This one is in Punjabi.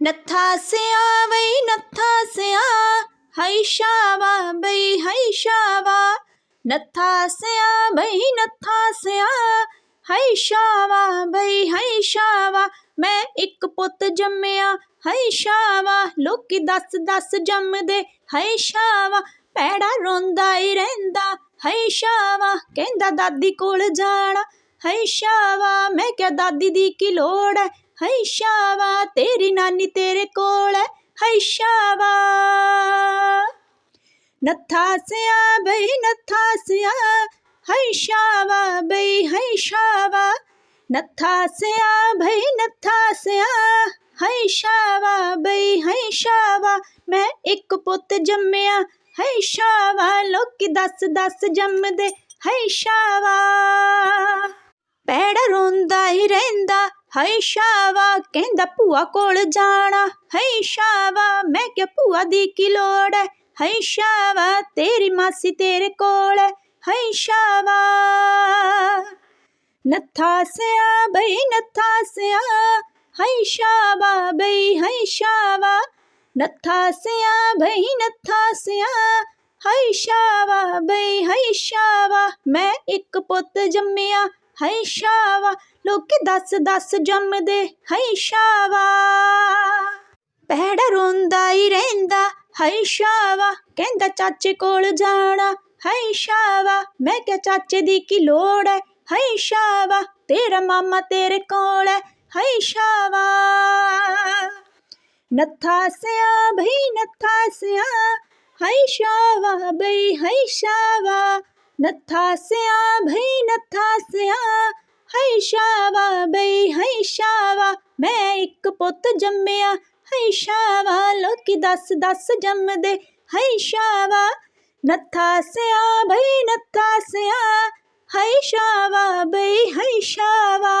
ਨੱਥਾ ਸਿਆ ਬਈ ਨੱਥਾ ਸਿਆ ਹਾਈ ਸ਼ਾਵਾ ਬਈ ਹਾਈ ਸ਼ਾਵਾ ਨੱਥਾ ਸਿਆ ਬਈ ਨੱਥਾ ਸਿਆ ਹਾਈ ਸ਼ਾਵਾ ਬਈ ਹਾਈ ਸ਼ਾਵਾ ਮੈਂ ਇੱਕ ਪੁੱਤ ਜੰਮਿਆ ਹਾਈ ਸ਼ਾਵਾ ਲੋਕੀ ਦੱਸ ਦੱਸ ਜੰਮਦੇ ਹਾਈ ਸ਼ਾਵਾ ਪੈੜਾ ਰੋਂਦਾ ਹੀ ਰਹਿੰਦਾ ਹਾਈ ਸ਼ਾਵਾ ਕਹਿੰਦਾ ਦਾਦੀ ਕੋਲ ਜਾਣਾ ਹਾਈ ਸ਼ਾਵਾ ਮੈਂ ਕਿਹਾ ਦਾਦੀ ਦੀ ਕੀ ਲੋੜ ਹੈ ਹਾਈ ਸ਼ਾਵਾ, ਤੇਰੀ ਨਾਨੀ ਤੇਰੇ ਕੋਲ ਹੈ। ਹਾਈ ਸ਼ਾਵਾ। ਨੱਥਾ ਸਿਆ ਬਈ, ਨੱਥਾ ਸਿਆ। ਹਾਈ ਸ਼ਾਵਾ ਬਈ, ਹਾਈ ਸ਼ਾਵਾ। ਨੱਥਾ ਸਿਆ ਬਈ, ਨੱਥਾ ਸਿਆ। ਹਾਈ ਸ਼ਾਵਾ ਬਈ, ਹਾਈ ਸ਼ਾਵਾ। ਮੈਂ ਇੱਕ ਪੁੱਤ ਜੰਮਿਆ। ਹਾਈ ਸ਼ਾਵਾ, ਲੋਕੀ ਦੱਸ ਦੱਸ ਜੰਮਦੇ। ਹਾਈ ਸ਼ਾਵਾ। ਰਹਿੰਦਾ ਸ਼ਾਵਾ, ਕਹਿੰਦਾ ਭੂਆ ਕੋਲ ਜਾਣਾ। ਹਾਈ ਸ਼ਾਵਾ, ਮੈਂ ਕਿਹਾ ਭੂਆ ਦੀ ਕੀ ਲੋੜ ਹੈ ਹਾਈ ਸ਼ਾਵਾ, ਤੇਰੀ ਮਾਸੀ ਤੇਰੇ ਕੋਲ ਹੈ ਹਾਈ ਸ਼ਾਵਾ। ਨੱਥਾ ਸਿਆ ਬਈ, ਨੱਥਾ ਸਿਆ। ਹਾਈ ਸ਼ਾਵਾ ਬਈ ਹਾਈ ਸ਼ਾਵਾ। ਨੱਥਾ ਸਿਆ ਬਈ, ਨੱਥਾ ਸਿਆ। ਹਾਈ ਸ਼ਾਵਾ ਬਈ ਹਾਈ ਸ਼ਾਵਾ। ਮੈਂ ਇੱਕ ਪੁੱਤ ਜੰਮਿਆ। ਹਾਈ ਸ਼ਾਵਾ। ਲੋਕੀ ਦੱਸ ਦੱਸ ਜੰਮਦੇ ਹਾਈ ਸ਼ਾਵਾ। ਪੈੜਾ ਰੋਂਦਾ ਹੀ ਰਹਿੰਦਾ ਹਾਈ ਸ਼ਾਵਾ। ਕਹਿੰਦਾ ਚਾਚੇ ਕੋਲ ਜਾਣਾ ਹਾਈ ਸ਼ਾਵਾ। ਮੈਂ ਕਿਹਾ ਚਾਚੇ ਦੀ ਕੀ ਲੋੜ ਹੈ ਹਾਈ ਸ਼ਾਵਾ। ਤੇਰਾ ਮਾਮਾ ਤੇਰੇ ਕੋਲ ਹੈ ਹਾਈ ਸ਼ਾਵਾ। ਨੱਥਾ ਸਿਆ ਭਈ ਨੱਥਾ ਸਿਆ ਹਾਈ ਸ਼ਾਵਾ ਬਈ ਹਾਈ ਸ਼ਾਵਾ। ਨੱਥਾ ਸਿਆ ਭਈ ਨੱਥਾ ਸਿਆ ਹਾਈ ਸ਼ਾਵਾ, ਬਈ ਹਾਈ ਸ਼ਾਵਾ, ਮੈਂ ਇੱਕ ਪੁੱਤ ਜੰਮਿਆ। ਹਾਈ ਸ਼ਾਵਾ, ਲੋਕੀ ਦਸ ਦੱਸ ਜੰਮਦੇ। ਹਾਈ ਸ਼ਾਵਾ, ਨੱਥਾ ਸਿਆ ਭਈ ਨੱਥਾ ਸਿਆ। ਹੈ ਸ਼ਾਵਾ, ਬਈ ਹਾਈ ਸ਼ਾਵਾ।